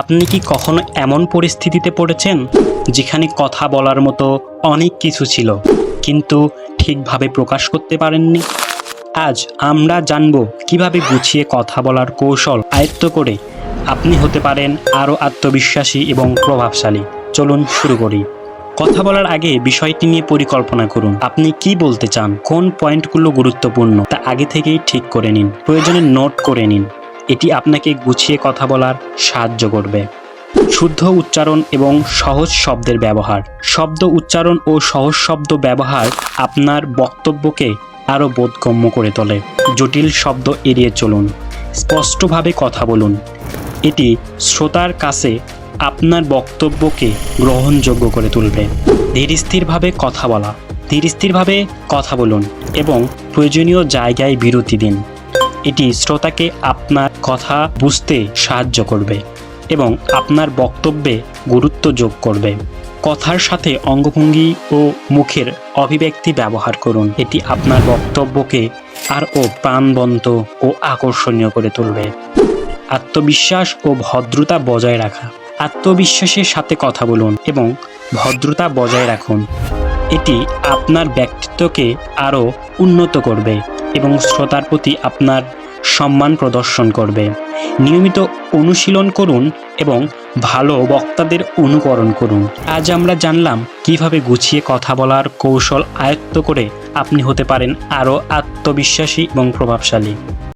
আপনি কি কখনো এমন পরিস্থিতিতে পড়েছেন যেখানে কথা বলার মতো অনেক কিছু ছিল, কিন্তু ঠিকভাবে প্রকাশ করতে পারেননি? আজ আমরা জানব কীভাবে গুছিয়ে কথা বলার কৌশল আয়ত্ত করে আপনি হতে পারেন আরও আত্মবিশ্বাসী এবং প্রভাবশালী। চলুন শুরু করি। কথা বলার আগে বিষয়টি নিয়ে পরিকল্পনা করুন। আপনি কি বলতে চান? কোন পয়েন্টগুলো গুরুত্বপূর্ণ? তা আগে থেকেই ঠিক করে নিন। প্রয়োজনে নোট করে নিন। এটি আপনাকে গুছিয়ে কথা বলার সাহায্য করবে। শুদ্ধ উচ্চারণ এবং সহজ শব্দের ব্যবহার। শব্দ উচ্চারণ ও সহজ শব্দ ব্যবহার আপনার বক্তব্যকে আরও বোধগম্য করে তোলে। জটিল শব্দ এড়িয়ে চলুন। স্পষ্টভাবে কথা বলুন। এটি শ্রোতার কাছে আপনার বক্তব্যকে গ্রহণযোগ্য করে তুলবে। ধীরস্থিরভাবে কথা বলা। ধীরস্থিরভাবে কথা বলুন এবং প্রয়োজনীয় জায়গায় বিরতি দিন। এটি শ্রোতাকে আপনার কথা বুঝতে সাহায্য করবে এবং আপনার বক্তব্যে গুরুত্ব যোগ করবে। কথার সাথে অঙ্গভঙ্গি ও মুখের অভিব্যক্তি ব্যবহার করুন। এটি আপনার বক্তব্যকে আরও প্রাণবন্ত ও আকর্ষণীয় করে তুলবে। আত্মবিশ্বাস ও ভদ্রতা বজায় রাখা। আত্মবিশ্বাসের সাথে কথা বলুন এবং ভদ্রতা বজায় রাখুন। এটি আপনার ব্যক্তিত্বকে আরও উন্নত করবে। এবং শ্রোতার প্রতি আপনার সম্মান প্রদর্শন করবে। নিয়মিত অনুশীলন করুন এবং ভালো বক্তাদের অনুকরণ করুন। আজ আমরা জানলাম কীভাবে গুছিয়ে কথা বলার কৌশল আয়ত্ত করে আপনি হতে পারেন আরও আত্মবিশ্বাসী এবং প্রভাবশালী।